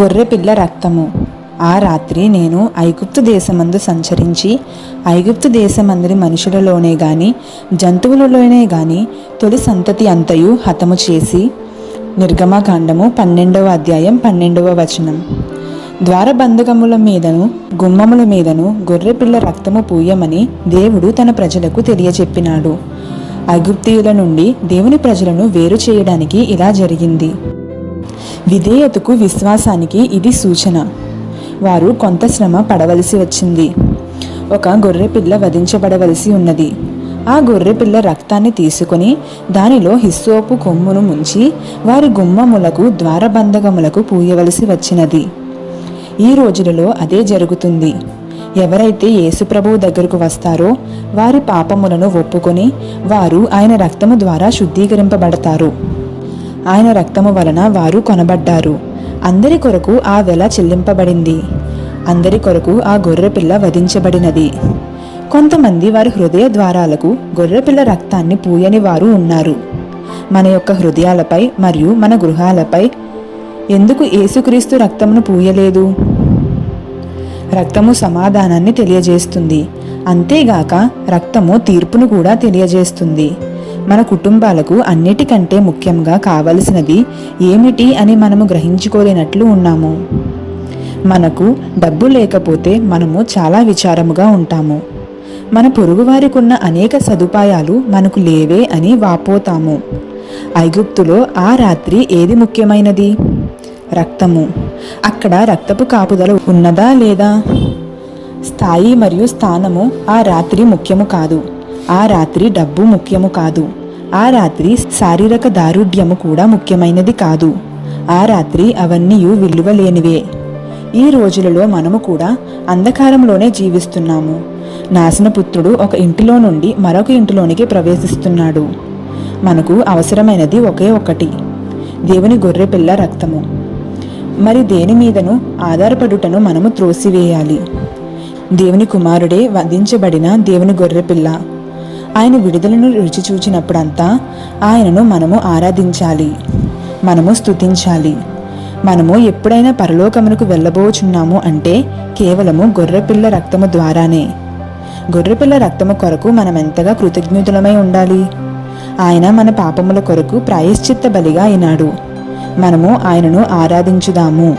గొర్రెపిల్ల రక్తము. ఆ రాత్రి నేను ఐగుప్తు దేశమందు సంచరించి ఐగుప్తు దేశమందరి మనుషులలోనే గాని జంతువులలోనే గాని తొలి సంతతి అంతయు హతము చేసి నిర్గమకాండము పన్నెండవ అధ్యాయం పన్నెండవ వచనం. ద్వారబంధకముల మీదను గుమ్మముల మీదను గొర్రెపిల్ల రక్తము పూయమని దేవుడు తన ప్రజలకు తెలియచెప్పినాడు. ఐగుప్తీయుల నుండి దేవుని ప్రజలను వేరు చేయడానికి ఇలా జరిగింది. విధేయతకు విశ్వాసానికి ఇది సూచన. వారు కొంత శ్రమ పడవలసి వచ్చింది. ఒక గొర్రెపిల్ల వధించబడవలసి ఉన్నది. ఆ గొర్రెపిల్ల రక్తాన్ని తీసుకొని దానిలో హిస్సోపు కొమ్మును ముంచి వారి గుమ్మములకు ద్వారబంధకములకు పూయవలసి వచ్చినది. ఈ రోజులలో అదే జరుగుతుంది. ఎవరైతే యేసుప్రభువు దగ్గరకు వస్తారో వారి పాపములను ఒప్పుకొని వారు ఆయన రక్తము ద్వారా శుద్ధీకరింపబడతారు. ఆయన రక్తము వలన వారు కొనబడ్డారు. అందరి కొరకు ఆ వెల చెల్లింపబడింది. అందరి కొరకు ఆ గొర్రెపిల్ల వధించబడినది. కొంతమంది వారి హృదయ ద్వారాలకు గొర్రెపిల్ల రక్తాన్ని పూయని వారు ఉన్నారు. మన యొక్క హృదయాలపై మరియు మన గృహాలపై ఎందుకు ఏసుక్రీస్తు రక్తమును పూయలేదు? రక్తము సమాధానాన్ని తెలియజేస్తుంది. అంతేగాక రక్తము తీర్పును కూడా తెలియజేస్తుంది. మన కుటుంబాలకు అన్నిటికంటే ముఖ్యంగా కావలసినది ఏమిటి అని మనము గ్రహించుకోలేనట్లు ఉన్నాము. మనకు డబ్బు లేకపోతే మనము చాలా విచారముగా ఉంటాము. మన పొరుగువారికున్న అనేక సదుపాయాలు మనకు లేవే అని వాపోతాము. ఐగుప్తులో ఆ రాత్రి ఏది ముఖ్యమైనది? రక్తము. అక్కడ రక్తపు కాపుదల ఉన్నదా లేదా? స్థాయి మరియు స్థానము ఆ రాత్రి ముఖ్యము కాదు. ఆ రాత్రి డబ్బు ముఖ్యము కాదు. ఆ రాత్రి శారీరక దారుఢ్యము కూడా ముఖ్యమైనది కాదు. ఆ రాత్రి అవన్నీ విలువ లేనివే ఈ రోజులలో మనము కూడా అంధకారంలోనే జీవిస్తున్నాము. నాశనపుత్రుడు ఒక ఇంటిలో నుండి మరొక ఇంటిలోనికి ప్రవేశిస్తున్నాడు. మనకు అవసరమైనది ఒకే ఒకటి దేవుని గొర్రెపిల్ల రక్తము. మరి దేని మీదను ఆధారపడుటను మనము త్రోసివేయాలి. దేవుని కుమారుడే వధించబడిన దేవుని గొర్రెపిల్ల ఆయన విడుదలను రుచి చూచినప్పుడంతా ఆయనను మనము ఆరాధించాలి మనము స్తుతించాలి. మనము ఎప్పుడైనా పరలోకమునకు వెళ్ళబోచున్నాము అంటే కేవలము గొర్రెపిల్ల రక్తము ద్వారానే. గొర్రెపిల్ల రక్తము కొరకు మనం ఎంతగా కృతజ్ఞతలమై ఉండాలి. ఆయన మన పాపముల కొరకు ప్రాయశ్చిత్త బలిగా అయినాడు. మనము ఆయనను ఆరాధించుదాము.